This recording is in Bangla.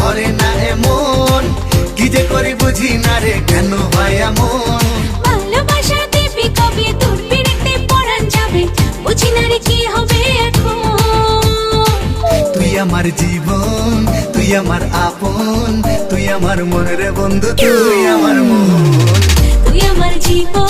করে না এমন। কি যে করি বুঝি না রে কেন হয় এমন? ভালোবাসা দেবে কবে তোর পিড়িতে পরাণ যাবে বুঝি না রে কি হবে তুই আমার জীবন তুই আমার আপন তুই আমার মন বন্ধু তুই আমার মন। তুই আমার জীবন।